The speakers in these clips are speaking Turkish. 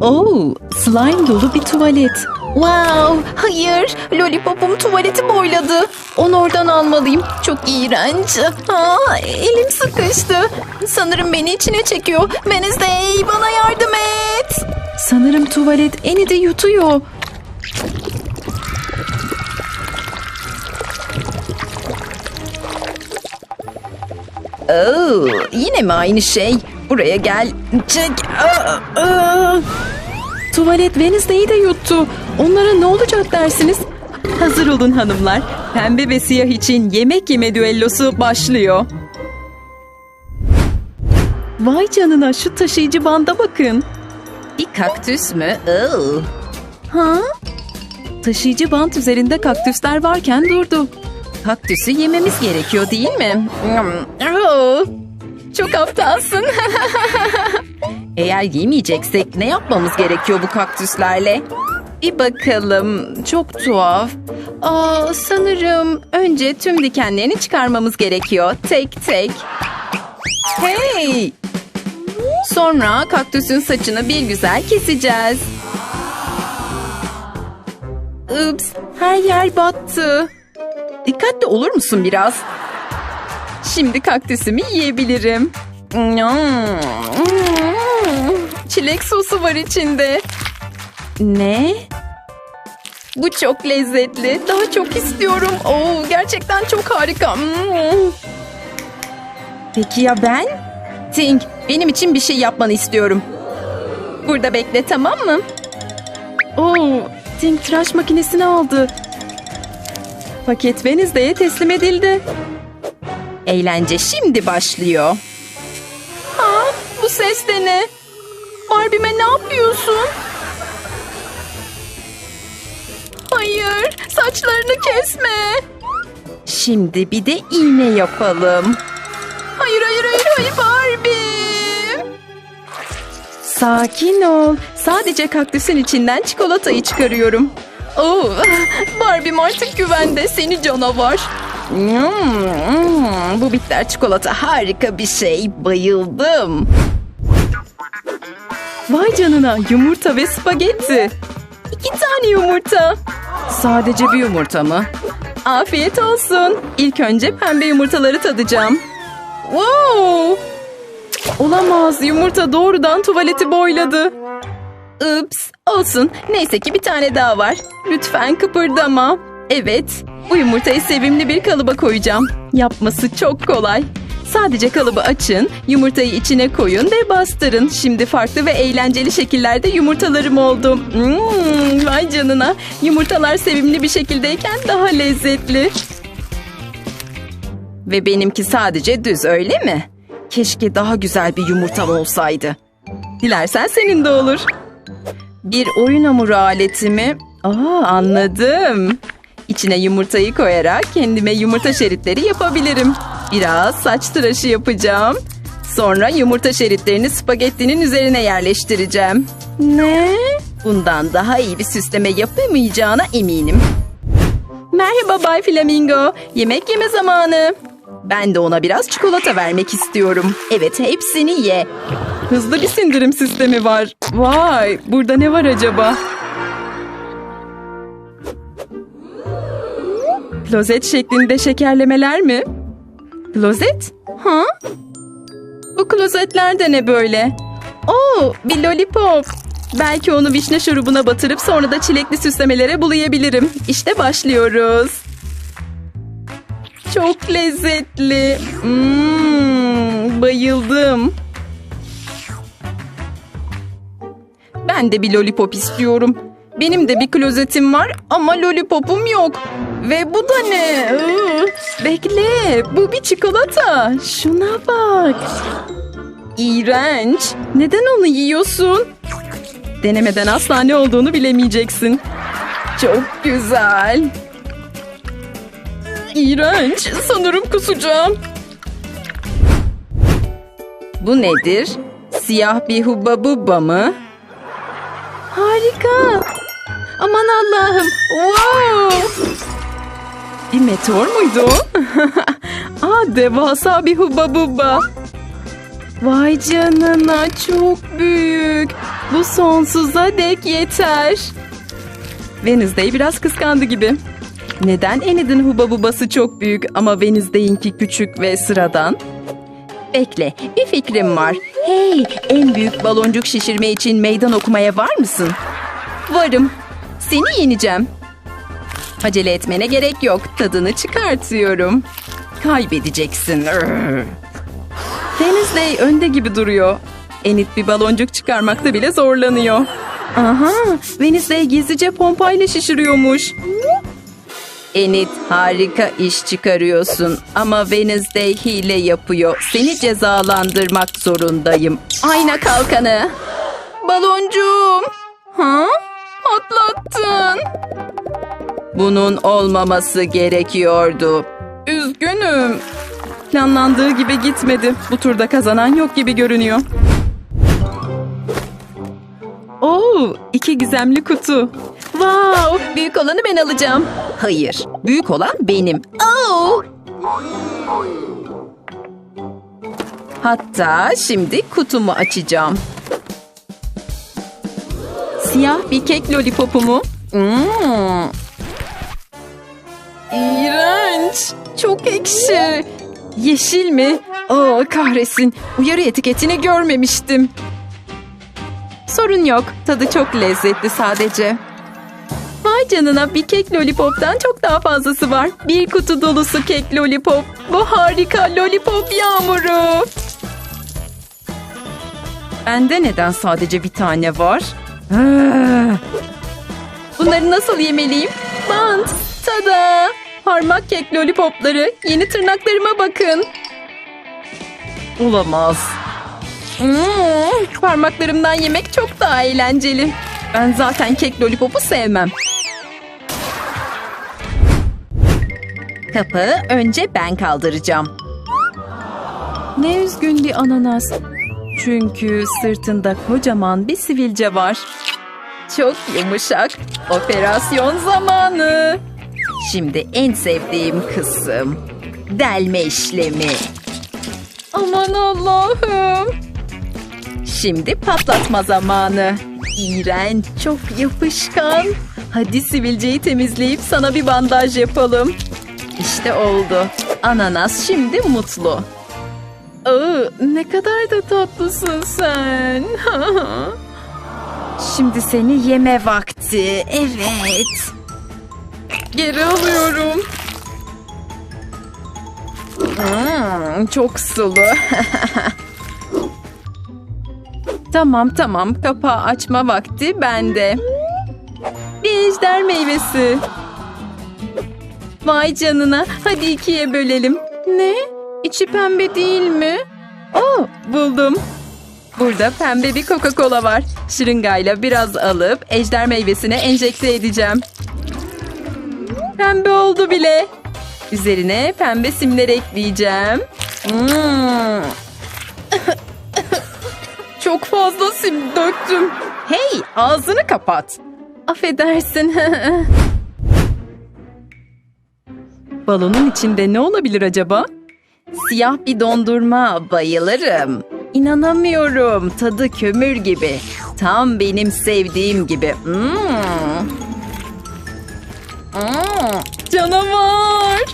Oo, slime dolu bir tuvalet. Wow, hayır. Lollipopum tuvaleti boyladı. Onu oradan almalıyım. Çok iğrenç. Aa, elim sıkıştı. Sanırım beni içine çekiyor. Wednesday bana yardım et. Sanırım tuvalet eni de yutuyor. Oo, yine mi aynı şey? Buraya gel. Çek. Aa, aa. Tuvalet Wednesday'i de yuttu. Onlara ne olacak dersiniz? Hazır olun hanımlar. Pembe ve siyah için yemek yeme düellosu başlıyor. Vay canına şu taşıyıcı banda bakın. Bir kaktüs mü? Oo. Ha? Taşıyıcı bant üzerinde kaktüsler varken durdu. Kaktüsü yememiz gerekiyor değil mi? Oo. Çok aptalsın. Eğer yemeyeceksek ne yapmamız gerekiyor bu kaktüslerle? Bir bakalım. Çok tuhaf. Aa, sanırım önce tüm dikenlerini çıkarmamız gerekiyor. Tek tek. Hey! Sonra kaktüsün saçını bir güzel keseceğiz. Ups, her yer battı. Dikkatli olur musun biraz? Şimdi kaktüsümü yiyebilirim. Çilek sosu var içinde. Ne? Bu çok lezzetli. Daha çok istiyorum. Oo, gerçekten çok harika. Mm. Peki ya ben? Tink, benim için bir şey yapmanı istiyorum. Burada bekle tamam mı? Oo, Tink tıraş makinesini aldı. Paket Wednesday'e teslim edildi. Eğlence şimdi başlıyor. Ha, bu ses de ne? Barbie'me ne yapıyorsun? Hayır, saçlarını kesme. Şimdi bir de iğne yapalım. Hayır, hayır, hayır, hayır Barbie. Sakin ol. Sadece kaktüsün içinden çikolatayı çıkarıyorum. Oo, Barbie'm artık güvende. Seni canavar. Hmm, bu bitter çikolata harika bir şey. Bayıldım. Vay canına yumurta ve spagetti. İki tane yumurta. Sadece bir yumurta mı? Afiyet olsun. İlk önce pembe yumurtaları tadacağım. Wow! Olamaz yumurta doğrudan tuvaleti boyladı. Ups olsun. Neyse ki bir tane daha var. Lütfen kıpırdama. Evet bu yumurtayı sevimli bir kalıba koyacağım. Yapması çok kolay. Sadece kalıbı açın, yumurtayı içine koyun ve bastırın. Şimdi farklı ve eğlenceli şekillerde yumurtalarım oldu. Hmm, vay canına. Yumurtalar sevimli bir şekildeyken daha lezzetli. Ve benimki sadece düz öyle mi? Keşke daha güzel bir yumurtam olsaydı. Dilersen senin de olur. Bir oyun hamuru aleti mi? Aa anladım. İçine yumurtayı koyarak kendime yumurta şeritleri yapabilirim. Biraz saç tıraşı yapacağım. Sonra yumurta şeritlerini spagettinin üzerine yerleştireceğim. Ne? Bundan daha iyi bir süsleme yapamayacağına eminim. Merhaba Bay Flamingo. Yemek yeme zamanı. Ben de ona biraz çikolata vermek istiyorum. Evet hepsini ye. Hızlı bir sindirim sistemi var. Vay burada ne var acaba? Klozet şeklinde şekerlemeler mi? Klozet? Ha? Bu klozetler de ne böyle? Oo, bir lollipop. Belki onu vişne şurubuna batırıp sonra da çilekli süslemelere bulayabilirim. İşte başlıyoruz. Çok lezzetli. Hmm, bayıldım. Ben de bir lollipop istiyorum. Benim de bir klozetim var ama lollipopum yok. Ve bu da ne? Iı, bekle, bu bir çikolata. Şuna bak. İğrenç. Neden onu yiyorsun? Denemeden asla ne olduğunu bilemeyeceksin. Çok güzel. İğrenç. Sanırım kusacağım. Bu nedir? Siyah bir hubba bubba mı? Harika. Aman Allah'ım. Wow. Bir meteor muydu o? Aa, devasa bir hubba bubba. Vay canına çok büyük. Bu sonsuza dek yeter. Wednesday biraz kıskandı gibi. Neden Enid'in huba bubası çok büyük ama Wednesday'inki küçük ve sıradan? Bekle, bir fikrim var. Hey, en büyük baloncuk şişirme için meydan okumaya var mısın? Varım. Seni yeneceğim. Acele etmene gerek yok. Tadını çıkartıyorum. Kaybedeceksin. Wednesday önde gibi duruyor. Enid bir baloncuk çıkarmakta bile zorlanıyor. Aha, Wednesday gizlice pompayla şişiriyormuş. Enid harika iş çıkarıyorsun ama Wednesday hile yapıyor. Seni cezalandırmak zorundayım. Ayna kalkanı. Baloncuğum. Ha? Atlattın. Bunun olmaması gerekiyordu. Üzgünüm. Planlandığı gibi gitmedi. Bu turda kazanan yok gibi görünüyor. Oo, iki gizemli kutu. Wow, büyük olanı ben alacağım. Hayır, büyük olan benim. Oo. Hatta şimdi kutumu açacağım. Siyah bir kek lollipopu mu? İğrenç. Çok ekşi. Yeşil mi? Aa kahretsin. Uyarı etiketini görmemiştim. Sorun yok. Tadı çok lezzetli sadece. Vay canına bir kek lollipop'tan çok daha fazlası var. Bir kutu dolusu kek lollipop. Bu harika lollipop yağmuru. Bende neden sadece bir tane var? Bunları nasıl yemeliyim? Bant, tada! Parmak kek lollipopları. Yeni tırnaklarıma bakın. Olamaz. Hmm, parmaklarımdan yemek çok daha eğlenceli. Ben zaten kek lollipopu sevmem. Kapağı önce ben kaldıracağım. Ne üzgün bir ananas. Çünkü sırtında kocaman bir sivilce var. Çok yumuşak. Operasyon zamanı. Şimdi en sevdiğim kısım. Delme işlemi. Aman Allah'ım. Şimdi patlatma zamanı. İğrenç, çok yapışkan. Hadi sivilceyi temizleyip sana bir bandaj yapalım. İşte oldu. Ananas şimdi mutlu. Aa, ne kadar da tatlısın sen. Şimdi seni yeme vakti. Evet. Geri alıyorum. Hmm, çok sulu. tamam tamam kapağı açma vakti bende. Bir ejder meyvesi. Vay canına hadi ikiye bölelim. Ne? İçi pembe değil mi? Oh buldum. Burada pembe bir Coca-Cola var. Şırıngayla biraz alıp ejder meyvesine enjekte edeceğim. Pembe oldu bile. Üzerine pembe simler ekleyeceğim. Hmm. Çok fazla sim döktüm. Hey ağzını kapat. Affedersin. Balonun içinde ne olabilir acaba? Siyah bir dondurma. Bayılırım. İnanamıyorum. Tadı kömür gibi. Tam benim sevdiğim gibi. Hmm. Hmm. Canavar.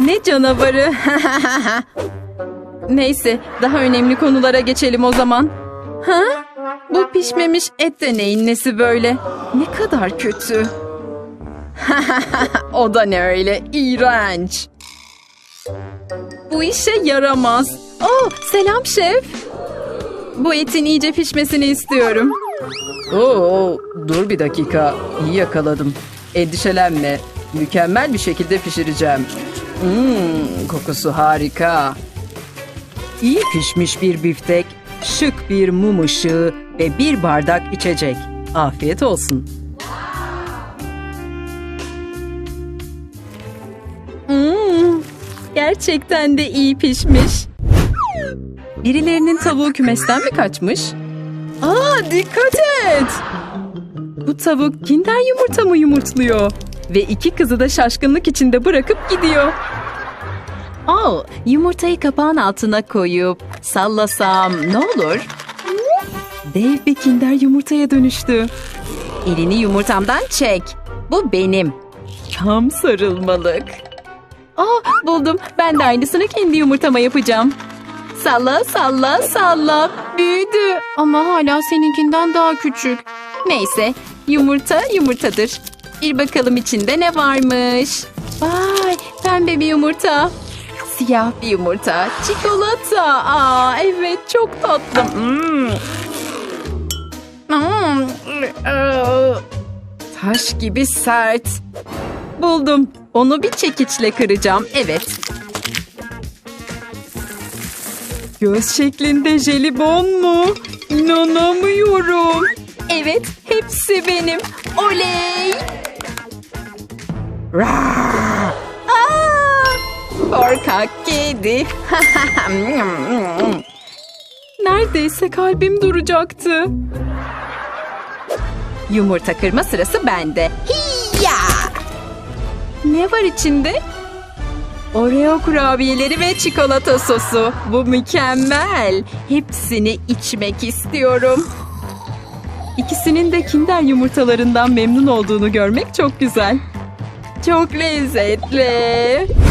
Ne canavarı? Neyse daha önemli konulara geçelim o zaman. Ha? Bu pişmemiş et de neyin nesi böyle? Ne kadar kötü. o da ne öyle iğrenç. Bu işe yaramaz. Oh, selam şef. Bu etin iyice pişmesini istiyorum. Oo, dur bir dakika. İyi yakaladım. Endişelenme. Mükemmel bir şekilde pişireceğim. Hmm, kokusu harika. İyi pişmiş bir biftek, şık bir mum ışığı ve bir bardak içecek. Afiyet olsun. Hmm, gerçekten de iyi pişmiş. Birilerinin tavuğu kümesten mi kaçmış? Aa dikkat et! Bu tavuk kinder yumurta mı yumurtluyor? Ve iki kızı da şaşkınlık içinde bırakıp gidiyor. Oh, yumurtayı kapağın altına koyup sallasam ne olur? Dev bir kinder yumurtaya dönüştü. Elini yumurtamdan çek. Bu benim. Tam sarılmalık. Aa, buldum. Ben de aynısını kendi yumurtama yapacağım. Salla salla salla. Büyüdü. Ama hala seninkinden daha küçük. Neyse yumurta yumurtadır. Bir bakalım içinde ne varmış. Vay pembe bir yumurta. Siyah bir yumurta. Çikolata. Aa evet çok tatlı. Hmm. Hmm. Taş gibi sert. Buldum. Onu bir çekiçle kıracağım. Evet. Göz şeklinde jelibon mu? İnanamıyorum. Evet, hepsi benim. Oley! Aa! Korkak kedi. Neredeyse kalbim duracaktı. Yumurta kırma sırası bende. Hiyya! Ne var içinde? Oreo kurabiyeleri ve çikolata sosu. Bu mükemmel. Hepsini içmek istiyorum. İkisinin de kinder yumurtalarından memnun olduğunu görmek çok güzel. Çok lezzetli.